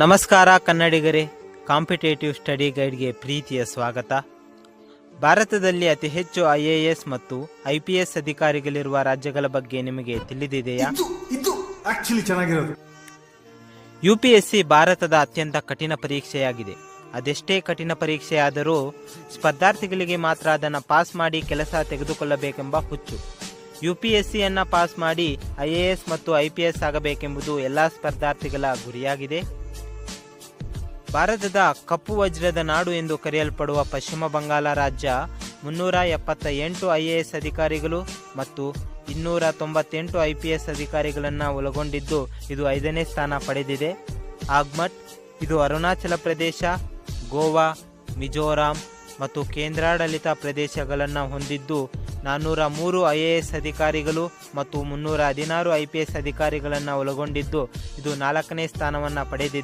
ನಮಸ್ಕಾರ ಕನ್ನಡಿಗರೇ. Competitive study ಗೈಡ್ಗೆ ಪ್ರೀತಿಯ ಸ್ವಾಗತ. ಭಾರತದಲ್ಲಿ ಅತಿ ಹೆಚ್ಚು ಐ ಎ ಎಸ್ ಮತ್ತು ಐ ಪಿ ಎಸ್ ಅಧಿಕಾರಿಗಳಿರುವ ರಾಜ್ಯಗಳ ಬಗ್ಗೆ ನಿಮಗೆ ತಿಳಿದಿದೆಯಾ? ಯು ಪಿ ಎಸ್ ಸಿ ಭಾರತದ ಅತ್ಯಂತ ಕಠಿಣ ಪರೀಕ್ಷೆಯಾಗಿದೆ. ಅದೆಷ್ಟೇ ಕಠಿಣ ಪರೀಕ್ಷೆಯಾದರೂ ಸ್ಪರ್ಧಾರ್ಥಿಗಳಿಗೆ ಮಾತ್ರ ಅದನ್ನು ಪಾಸ್ ಮಾಡಿ ಕೆಲಸ ತೆಗೆದುಕೊಳ್ಳಬೇಕೆಂಬ ಹುಚ್ಚು. ಯು ಪಿ ಎಸ್ ಸಿಯನ್ನು ಪಾಸ್ ಮಾಡಿ ಐ ಎ ಎಸ್ ಮತ್ತು ಐ ಪಿ ಎಸ್ ಆಗಬೇಕೆಂಬುದು ಎಲ್ಲ ಸ್ಪರ್ಧಾರ್ಥಿಗಳ ಗುರಿಯಾಗಿದೆ. ಭಾರತದ ಕಪ್ಪು ವಜ್ರದ ನಾಡು ಎಂದು ಕರೆಯಲ್ಪಡುವ ಪಶ್ಚಿಮ ಬಂಗಾಳ ರಾಜ್ಯ ಮುನ್ನೂರ ಎಪ್ಪತ್ತ ಎಂಟು ಐ ಎ ಎಸ್ ಅಧಿಕಾರಿಗಳು ಮತ್ತು ಇನ್ನೂರ ತೊಂಬತ್ತೆಂಟು ಐ ಪಿ ಎಸ್ ಅಧಿಕಾರಿಗಳನ್ನು ಒಳಗೊಂಡಿದ್ದು ಇದು ಐದನೇ ಸ್ಥಾನ ಪಡೆದಿದೆ. ಆಗ್ಮಟ್, ಇದು ಅರುಣಾಚಲ ಪ್ರದೇಶ, ಗೋವಾ, ಮಿಜೋರಾಂ ಮತ್ತು ಕೇಂದ್ರಾಡಳಿತ ಪ್ರದೇಶಗಳನ್ನು ಹೊಂದಿದ್ದು ನಾನ್ನೂರ ಮೂರು ಐ ಎ ಎಸ್ ಅಧಿಕಾರಿಗಳು ಮತ್ತು ಮುನ್ನೂರ ಹದಿನಾರು ಐ ಪಿ ಎಸ್ ಅಧಿಕಾರಿಗಳನ್ನು ಒಳಗೊಂಡಿದ್ದು ಇದು ನಾಲ್ಕನೇ ಸ್ಥಾನವನ್ನು ಪಡೆದಿದೆ.